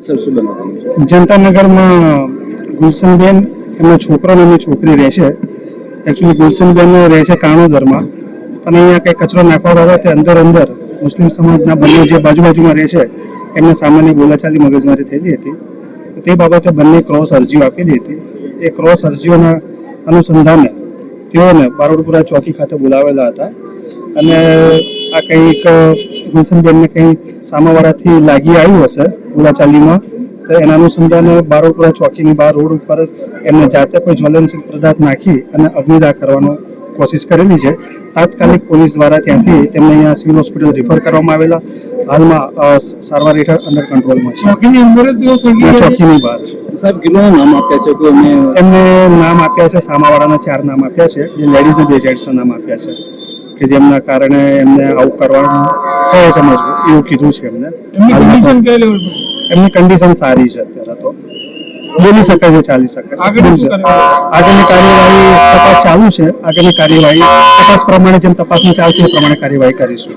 જનતાનગરમાં ગુલશનબેન એમનો છોકરો અને એમની છોકરી રહે છે. એકચ્યુઅલી ગુલશનબેન રહે છે કાણોદરમાં. પણ અહીંયા કંઈ કચરો નાખવાનો તે અંદર અંદર મુસ્લિમ સમાજના બંને જે બાજુ બાજુમાં રહે છે, એમને સામાન્ય બોલાચાલી મગજમારી થયેલી હતી. તે બાબતે બંને ક્રોસ અરજીઓ આપેલી હતી. એ ક્રોસ અરજીઓના અનુસંધાને તેઓને બારોડપુરા ચોકી ખાતે બોલાવેલા હતા. અને આ કંઈક ગુલશનબેનને કંઈ સામાવાળાથી લાગી આવ્યું હશે બોલાચાલીમાં? તો એના અનુસંધાને બારોપુરા ચોકીની બહાર રોડ ઉપર એમને જાતે કોઈ જ્વલનશીલ પદાર્થ નાખી અને અગ્નિદાહ કરવાનો કોશિશ કરેલી છે. તાત્કાલિક પોલીસ દ્વારા ત્યાંથી તેમને અહીંયા સિવિલ હોસ્પિટલ રિફર કરવામાં આવેલા. હાલમાં સારવાર હેઠળ અંડર કંટ્રોલમાં છે. ચોકીની અંદર ચોકીની બહાર સાહેબ કેટલા નામ આપ્યા છે? કોઈ અમે એમને નામ આપ્યા છે સામાવાળાના ચાર નામ આપ્યા છે. જે લેડીઝને બે જેન્ટ્સના નામ આપ્યા છે. કે જેમના કારણે એમને આવું કરવાનું થયો છે એવું કીધું છે એમને. એમની કન્ડિશન સારી છે અત્યારે તો. બોલી શકે છે ચાલી શકે. આગળનું. કાર્યવાહી? તપાસ ચાલુ છે. આગળની કાર્યવાહી તપાસ પ્રમાણે જેમ તપાસની ચાલશે એ પ્રમાણે કાર્યવાહી કરીશું.